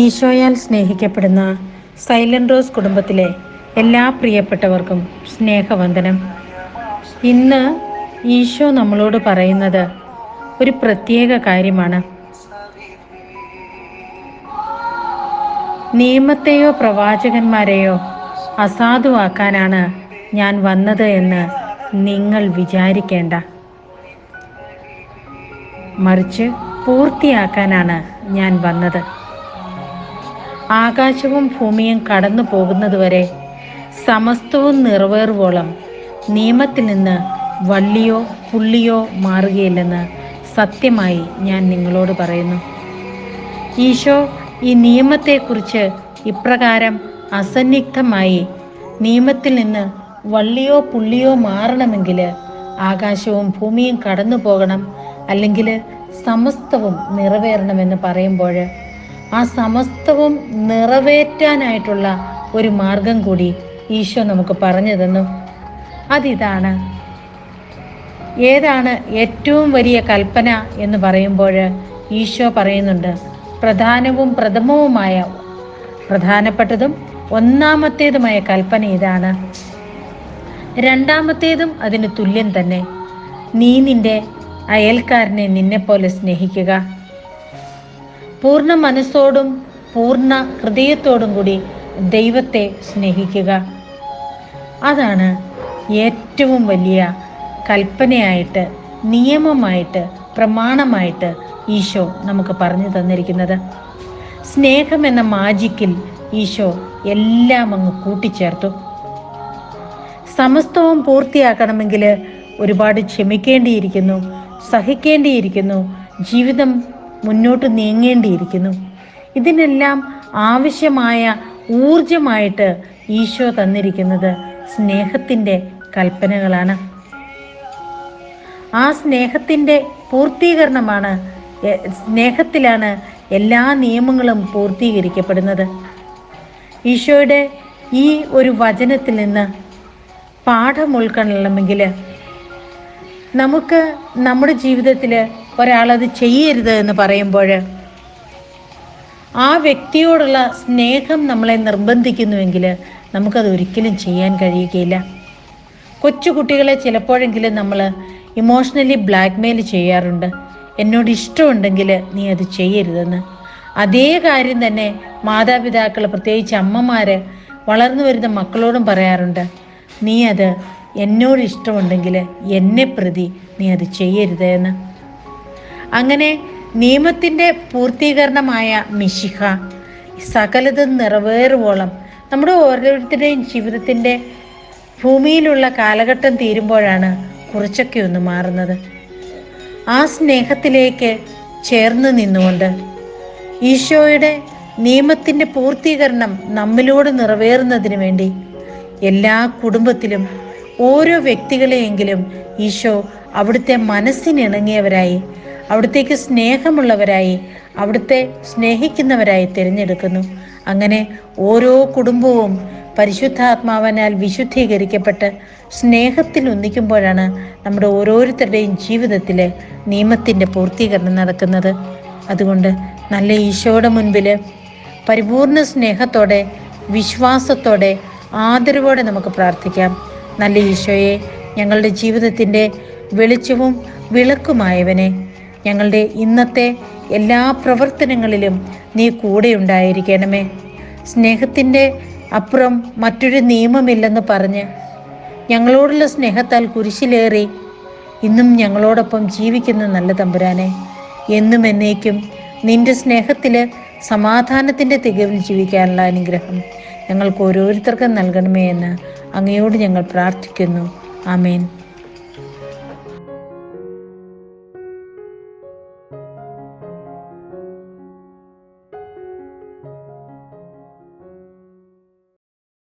ഈശോയാൽ സ്നേഹിക്കപ്പെടുന്ന silent rose കുടുംബത്തിലെ എല്ലാ പ്രിയപ്പെട്ടവർക്കും സ്നേഹവന്ദനം. ഇന്ന് ഈശോ നമ്മളോട് പറയുന്നത് ഒരു പ്രത്യേക കാര്യമാണ്. നിയമത്തെയോ പ്രവാചകന്മാരെയോ അസാധുവാക്കാനാണ് ഞാൻ വന്നത് എന്ന് നിങ്ങൾ വിചാരിക്കേണ്ട. മറിച്ച് പൂർത്തിയാക്കാനാണ് ഞാൻ വന്നത്. ആകാശവും ഭൂമിയും കടന്നു പോകുന്നതുവരെ സമസ്തവും നിറവേറുവോളം നിയമത്തിൽ നിന്ന് വള്ളിയോ പുള്ളിയോ മാറുകയില്ലെന്ന് സത്യമായി ഞാൻ നിങ്ങളോട് പറയുന്നു. ഈശോ ഈ നിയമത്തെക്കുറിച്ച് ഇപ്രകാരം അസന്നിഗ്ധമായി നിയമത്തിൽ നിന്ന് വള്ളിയോ പുള്ളിയോ മാറണമെങ്കിൽ ആകാശവും ഭൂമിയും കടന്നു പോകണം അല്ലെങ്കിൽ സമസ്തവും നിറവേറണമെന്ന് പറയുമ്പോൾ ആ സമസ്തവും നിറവേറ്റാനായിട്ടുള്ള ഒരു മാർഗം കൂടി ഈശോ നമുക്ക് പറഞ്ഞു തന്നു. അതിതാണ് ഏതാണ് ഏറ്റവും വലിയ കൽപ്പന എന്ന് പറയുമ്പോൾ ഈശോ പറയുന്നുണ്ട്. പ്രധാനവും പ്രഥമവുമായ പ്രധാനപ്പെട്ടതും ഒന്നാമത്തേതുമായ കൽപ്പന ഇതാണ്. രണ്ടാമത്തേതും അതിന് തുല്യം തന്നെ. നീ നിന്റെ അയൽക്കാരനെ നിന്നെപ്പോലെ സ്നേഹിക്കുക. പൂർണ മനസ്സോടും പൂർണ ഹൃദയത്തോടും കൂടി ദൈവത്തെ സ്നേഹിക്കുക. അതാണ് ഏറ്റവും വലിയ കൽപ്പനയായിട്ട് നിയമമായിട്ട് പ്രമാണമായിട്ട് ഈശോ നമുക്ക് പറഞ്ഞു തന്നിരിക്കുന്നത്. സ്നേഹം എന്ന മാജിക്കിൽ ഈശോ എല്ലാം അങ്ങ് കൂട്ടിച്ചേർത്തു. സമസ്തവും പൂർത്തിയാക്കണമെങ്കിൽ ഒരുപാട് ക്ഷമിക്കേണ്ടിയിരിക്കുന്നു സഹിക്കേണ്ടിയിരിക്കുന്നു ജീവിതം മുന്നോട്ട് നീങ്ങേണ്ടിയിരിക്കുന്നു. ഇതിനെല്ലാം ആവശ്യമായ ഊർജമായിട്ട് ഈശോ തന്നിരിക്കുന്നത് സ്നേഹത്തിന്റെ കൽപ്പനകളാണ്. ആ സ്നേഹത്തിന്റെ പൂർത്തീകരണമാണ് സ്നേഹത്തിലാണ് എല്ലാ നിയമങ്ങളും പൂർത്തീകരിക്കപ്പെടുന്നത്. ഈശോയുടെ ഈ ഒരു വചനത്തിൽ നിന്ന് പാഠം ഉൾക്കൊള്ളണമെങ്കിൽ നമുക്ക് നമ്മുടെ ജീവിതത്തിൽ ഒരാളത് ചെയ്യരുത് എന്ന് പറയുമ്പോൾ ആ വ്യക്തിയോടുള്ള സ്നേഹം നമ്മളെ നിർബന്ധിക്കുന്നുവെങ്കിൽ നമുക്കത് ഒരിക്കലും ചെയ്യാൻ കഴിയുകയില്ല. കൊച്ചുകുട്ടികളെ ചിലപ്പോഴെങ്കിലും നമ്മൾ ഇമോഷണലി ബ്ലാക്ക്മെയിൽ ചെയ്യാറുണ്ട്. എന്നോട് ഇഷ്ടമുണ്ടെങ്കിൽ നീ അത് ചെയ്യരുതെന്ന്. അതേ കാര്യം തന്നെ മാതാപിതാക്കൾ പ്രത്യേകിച്ച് അമ്മമാർ വളർന്നു വരുന്ന മക്കളോടും പറയാറുണ്ട്. നീ അത് എന്നോട് ഇഷ്ടമുണ്ടെങ്കിൽ എന്നെ പ്രതി നീ അത് ചെയ്യരുത് എന്ന്. അങ്ങനെ നിയമത്തിന്റെ പൂർത്തീകരണമായ മിശിഹ സകലതും നിറവേറുവോളം നമ്മുടെ ഓരോരുത്തരുടെയും ജീവിതത്തിന്റെ ഭൂമിയിലുള്ള കാലഘട്ടം തീരുമ്പോഴാണ് കുറച്ചൊക്കെ ഒന്ന് മാറുന്നത്. ആ സ്നേഹത്തിലേക്ക് ചേർന്ന് നിന്നുകൊണ്ട് ഈശോയുടെ നിയമത്തിന്റെ പൂർത്തീകരണം നമ്മിലൂടെ നിറവേറുന്നതിന് വേണ്ടി എല്ലാ കുടുംബത്തിലും ഓരോ വ്യക്തികളെയെങ്കിലും ഈശോ അവിടുത്തെ മനസ്സിനിണങ്ങിയവരായി അവിടത്തേക്ക് സ്നേഹമുള്ളവരായി അവിടുത്തെ സ്നേഹിക്കുന്നവരായി തിരഞ്ഞെടുക്കുന്നു. അങ്ങനെ ഓരോ കുടുംബവും പരിശുദ്ധാത്മാവനാൽ വിശുദ്ധീകരിക്കപ്പെട്ട് സ്നേഹത്തിൽ ഒന്നിക്കുമ്പോഴാണ് നമ്മുടെ ഓരോരുത്തരുടെയും ജീവിതത്തിൽ നിയമത്തിന്റെ പൂർത്തീകരണം നടക്കുന്നത്. അതുകൊണ്ട് നല്ല ഈശോയുടെ മുൻപിൽ പരിപൂർണ സ്നേഹത്തോടെ വിശ്വാസത്തോടെ ആദരവോടെ നമുക്ക് പ്രാർത്ഥിക്കാം. നല്ല ഈശോയെ ഞങ്ങളുടെ ജീവിതത്തിന്റെ വെളിച്ചവും വിളക്കുമായവനെ ഞങ്ങളുടെ ഇന്നത്തെ എല്ലാ പ്രവർത്തനങ്ങളിലും നീ കൂടെ ഉണ്ടായിരിക്കണമേ സ്നേഹത്തിന്റെ അപ്പുറം മറ്റൊരു നിയമമില്ലെന്ന് പറഞ്ഞ് ഞങ്ങളോടുള്ള സ്നേഹത്താൽ കുരിശിലേറി ഇന്നും ഞങ്ങളോടൊപ്പം ജീവിക്കുന്ന നല്ല തമ്പുരാനെ എന്നും എന്നേക്കും നിന്റെ സ്നേഹത്തിൽ സമാധാനത്തിന്റെ തികവിൽ ജീവിക്കാനുള്ള അനുഗ്രഹം ഞങ്ങൾക്ക് ഓരോരുത്തർക്കും നൽകണമേ എന്ന് അങ്ങയോട് ഞങ്ങൾ പ്രാർത്ഥിക്കുന്നു. ആമേൻ.